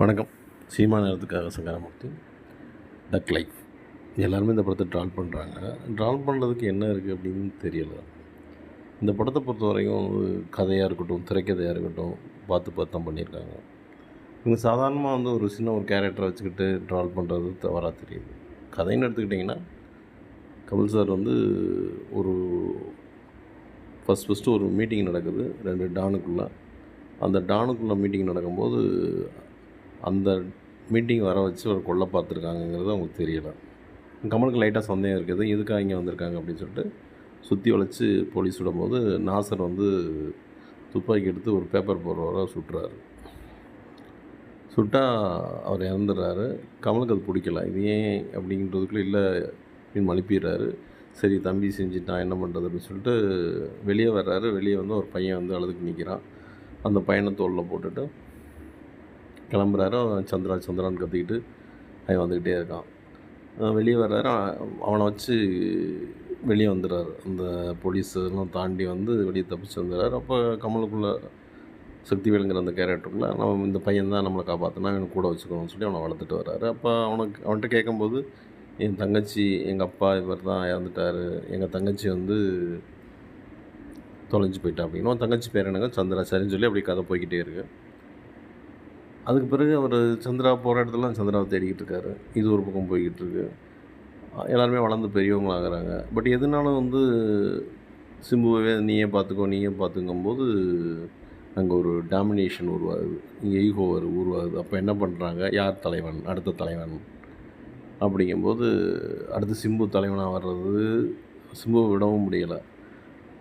வணக்கம். சீமா நேரத்துக்காக சங்கரமூர்த்தி. டக் லைஃப் எல்லாருமே இந்த படத்தை ட்ரால் பண்ணுறாங்க ட்ரால் பண்ணுறதுக்கு என்ன இருக்குது அப்படின்னு தெரியல. இந்த படத்தை பொறுத்த வரைக்கும் வந்து கதையாக இருக்கட்டும் திரைக்கதையாக இருக்கட்டும் பார்த்து பார்த்து தான் பண்ணியிருக்காங்க. இவங்க சாதாரணமாக வந்து ஒரு சின்ன ஒரு கேரக்டரை வச்சுக்கிட்டு ட்ரால் பண்ணுறது தவறாக தெரியுது. கதைன்னு எடுத்துக்கிட்டிங்கன்னா கபில் சார் வந்து ஒரு ஃபஸ்ட் ஃபஸ்ட்டு ஒரு மீட்டிங் நடக்குது. ரெண்டு டானுக்குள்ளே அந்த டானுக்குள்ளே மீட்டிங் நடக்கும்போது அந்த மீட்டிங் வர வச்சு ஒரு கொல்லை பார்த்துருக்காங்கங்கிறது அவங்களுக்கு தெரியலை. கமலுக்கு லைட்டாக சந்தேகம் இருக்குது. எதுக்காக இங்கே வந்திருக்காங்க அப்படின்னு சொல்லிட்டு சுற்றி வளைச்சி போலீஸ் விடும்போது நாசர் வந்து துப்பாக்கி எடுத்து ஒரு பேப்பர் போடுறவரை சுட்டுறாரு. சுட்டால் அவர் இறந்துடுறாரு. கமலுக்கு அது பிடிக்கல. இது ஏன் அப்படின்றதுக்குள்ளே இல்லை அப்படின்னு மழுப்பிடுறாரு. சரி தம்பி செஞ்சுட்டான் என்ன பண்ணுறது அப்படின்னு சொல்லிட்டு வெளியே வர்றாரு. வெளியே வந்து ஒரு பையன் வந்து அழுதுக்கு நிற்கிறான் அந்த பையனை தோளில் போட்டுட்டு கிளம்புறாரு. அவன் சந்திரா சந்திரான்னு கத்திக்கிட்டு அவன் வந்துக்கிட்டே இருக்கான். வெளியே வர்றாரு. அவனை வச்சு வெளியே வந்துடுறாரு. அந்த போலீஸ் எல்லாம் தாண்டி வந்து வெளியே தப்பிச்சு வந்துடுறாரு. அப்போ கமலுக்குள்ள சக்திவேலுங்கிற அந்த கேரக்டருக்குள்ள நம்ம இந்த பையன் தான் நம்மளை காப்பாற்றினா அவனை கூட வச்சுக்கணும்னு சொல்லி அவனை வளர்த்துட்டு வர்றாரு. அப்போ அவனுக்கு அவன்கிட்ட கேட்கும்போது என் தங்கச்சி எங்கள் அப்பா இவர் தான் இறந்துட்டார். எங்கள் தங்கச்சி வந்து தொலைஞ்சு போயிட்டா அப்படின்னு. தங்கச்சி பேர் என்னங்க? சந்திரா சரின்னு சொல்லி அப்படி கதை போய்கிட்டே இருக்குது அதுக்கு பிறகு அவர் சந்திரா போகிற இடத்துல சந்திராவை தேடிக்கிட்டு இருக்காரு. இது ஒரு பக்கம் போய்கிட்டு இருக்கு. எல்லாருமே வளர்ந்து பெரியவங்களாகிறாங்க பட் எதுனாலும் வந்து சிம்புவே நீயே பார்த்துக்கோ நீயே பார்த்துக்கும்போது அங்கே ஒரு டாமினேஷன் உருவாகுது. இங்கே ஈகோ உருவாகுது. அப்போ என்ன பண்ணுறாங்க யார் தலைவன்? அடுத்த தலைவன். அப்படிங்கும்போது அடுத்து சிம்பு தலைவனாக வர்றது சிம்புவை விடவும் முடியலை.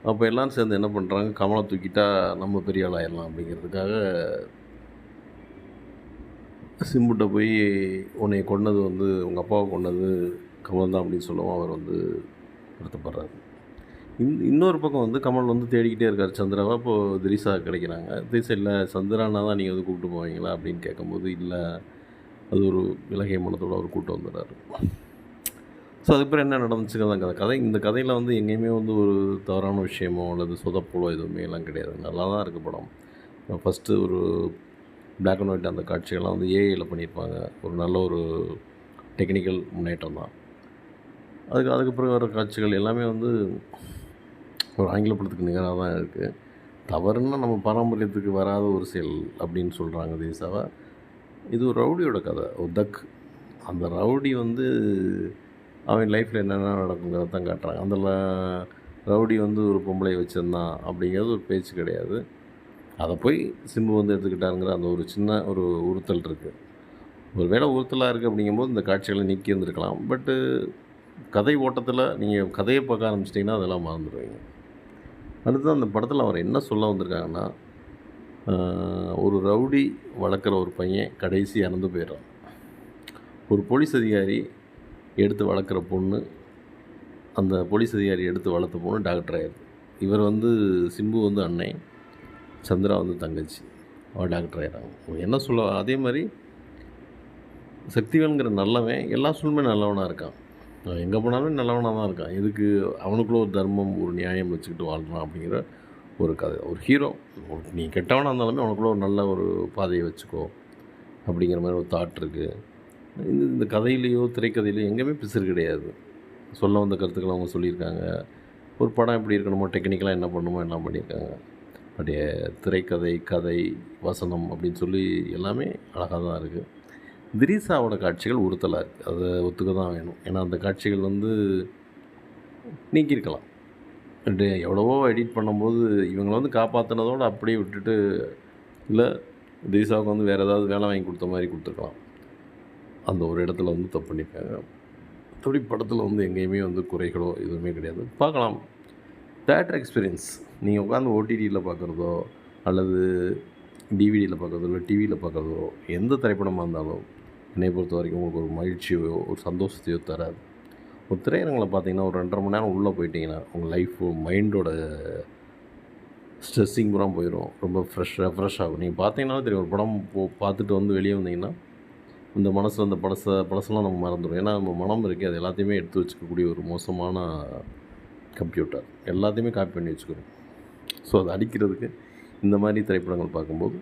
அப்போ எல்லோரும் சேர்ந்து என்ன பண்ணுறாங்க கமலை தூக்கிட்டா நம்ம பெரிய ஆளாயிடலாம் ஆயிடலாம் அப்படிங்கிறதுக்காக சிம்புட்ட போய் உன்னை கொன்னது வந்து உங்கள் அப்பாவை கொண்டது கமல் தான் அப்படின்னு சொல்லவும். அவர் வந்து வருத்தப்படுறாரு. இன் இன்னொரு பக்கம் வந்து கமல் வந்து தேடிக்கிட்டே இருக்கார். சந்திராவை? இப்போது திரிசா கிடைக்கிறாங்க. திரிசா இல்லை சந்திரானா தான் நீங்கள் வந்து கூப்பிட்டு போவீங்களா? அப்படின்னு கேட்கும்போது இல்லை. அது ஒரு இலகை மனத்தோட அவர் கூப்பிட்டு வந்துடுறாரு ஸோ அதுக்கப்புறம் என்ன நடந்துச்சுங்க? தான் கதை கதை இந்த கதையில் வந்து எங்கேயுமே வந்து ஒரு தவறான விஷயமோ அல்லது சொதப்போலோ எதுவுமே எல்லாம் கிடையாது. நல்லா தான் இருக்குது படம். ஃபஸ்ட்டு ஒரு பிளாக் அண்ட் ஒயிட் அந்த காட்சிகள்லாம் வந்து ஏஐயில் பண்ணியிருப்பாங்க. ஒரு நல்ல ஒரு டெக்னிக்கல் முன்னேற்றம் தான் அதுக்கு அதுக்கு பிறகு வர காட்சிகள் எல்லாமே வந்து ஒரு ஆங்கில படத்துக்கு நிகராக தான் இருக்குது தவறுன்னா நம்ம பாரம்பரியத்துக்கு வராத ஒரு செயல் அப்படின்னு சொல்கிறாங்க தேசாவை. இது ஒரு ரவுடியோட கதை. ஒரு தக் அந்த ரவுடி வந்து அவன் லைஃப்பில் என்னென்ன நடக்குங்கிறத தான் காட்டுறாங்க. அந்த ரவுடி வந்து ஒரு பொம்பளை வச்சுருந்தான் அப்படிங்கிறது ஒரு பேச்சு கிடையாது. அதை போய் சிம்பு வந்து எடுத்துக்கிட்டாருங்கிற அந்த ஒரு சின்ன ஒரு உறுத்தல் இருக்குது ஒரு வேளை உறுத்தலாக இருக்குது அப்படிங்கும்போது இந்த காட்சிகளை நீக்கி இருந்திருக்கலாம். பட்டு கதை ஓட்டத்தில் நீங்கள் கதையை பார்க்க ஆரம்பிச்சிட்டிங்கன்னா அதெல்லாம் மறந்துடுவீங்க. அடுத்து அந்த படத்தில் அவர் என்ன சொல்ல வந்திருக்காங்கன்னா ஒரு ரவுடி வளர்க்குற ஒரு பையன் கடைசி இறந்து போயிடுறான். ஒரு போலீஸ் அதிகாரி எடுத்து வளர்க்குற பொண்ணு அந்த போலீஸ் அதிகாரி எடுத்து வளர்த்த பொண்ணு டாக்டர் ஆயிடுது. இவர் வந்து சிம்பு வந்து அன்னை சந்திரா வந்து தங்கச்சி. அவள் டாக்டர் ஆகிறாங்க என்ன சொல்ல அதே மாதிரி சக்திவேலுங்கிற நல்லவன் எல்லா சூழ்நிலை நல்லவனாக இருக்கான். அவன் எங்கே போனாலும் நல்லவனாக தான் இருக்கான். எதுக்கு அவனுக்குள்ளே ஒரு தர்மம் ஒரு நியாயம் வச்சுக்கிட்டு வாழ்கிறான் அப்படிங்கிற ஒரு கதை. ஒரு ஹீரோ நீ கெட்டவனாக இருந்தாலுமே அவனுக்குள்ள ஒரு நல்ல ஒரு பாதையை வச்சுக்கோ அப்படிங்கிற மாதிரி ஒரு தாட் இருக்குது இந்த இந்த கதையிலையோ திரைக்கதையிலையோ எங்கேயுமே பிசுறு கிடையாது. சொல்ல வந்த கருத்துக்களை அவங்க சொல்லியிருக்காங்க. ஒரு படம் எப்படி இருக்கணுமோ டெக்னிக்கலாக என்ன பண்ணணுமோ எல்லாம் பண்ணியிருக்காங்க. பட் திரைக்கதை கதை வசனம் அப்படின்னு சொல்லி எல்லாமே அழகாக தான் இருக்குது திரீசாவோட காட்சிகள் உறுத்தலாக இருக்குது அதை ஒத்துக்க தான் வேணும். ஏன்னா அந்த காட்சிகள் வந்து நீக்கியிருக்கலாம். பட் எவ்வளவோ எடிட் பண்ணும்போது இவங்களை வந்து காப்பாற்றினதோடு அப்படியே விட்டுட்டு இல்லை திரீசாவுக்கு வந்து வேறு ஏதாவது வேலை வாங்கி கொடுத்த மாதிரி கொடுத்துருக்கலாம். அந்த ஒரு இடத்துல வந்து தப்பு பண்ணியிருக்காங்க. மற்றபடி படத்தில் வந்து எங்கேயுமே வந்து குறைகளோ எதுவுமே கிடையாது. பார்க்கலாம். தேட்டர் எக்ஸ்பீரியன்ஸ் நீங்கள் உட்காந்து ஓடிடியில் பார்க்குறதோ அல்லது டிவிடியில் பார்க்குறதோ இல்லை டிவியில் பார்க்குறதோ எந்த திரைப்படமாக இருந்தாலும் என்னை பொறுத்த வரைக்கும் உங்களுக்கு ஒரு மகிழ்ச்சியோ ஒரு சந்தோஷத்தையோ தராது. ஒரு திரையரங்களை பார்த்தீங்கன்னா ஒரு ரெண்டரை மணி நேரம் உள்ளே போயிட்டீங்கன்னா உங்கள் லைஃப் மைண்டோட ஸ்ட்ரெஸ்ஸிங் பூரா போயிடும் ரொம்ப ஃப்ரெஷ் ஃப்ரெஷ் ஆகும். நீங்கள் பார்த்தீங்கன்னா தெரியும் ஒரு படம் போ பார்த்துட்டு வந்து வெளியே வந்தீங்கன்னா இந்த மனசில் அந்த பழச பழசெல்லாம் நம்ம மறந்துடும் ஏன்னா நம்ம மனம் இருக்கே அது எல்லாத்தையுமே எடுத்து வச்சுக்கக்கூடிய ஒரு மோசமான கம்ப்யூட்டர் எல்லாத்தையுமே காப்பி பண்ணி வச்சுக்கிறோம் ஸோ அதை அடிக்கிறதுக்கு இந்த மாதிரி திரைப்படங்கள் பார்க்கும்போது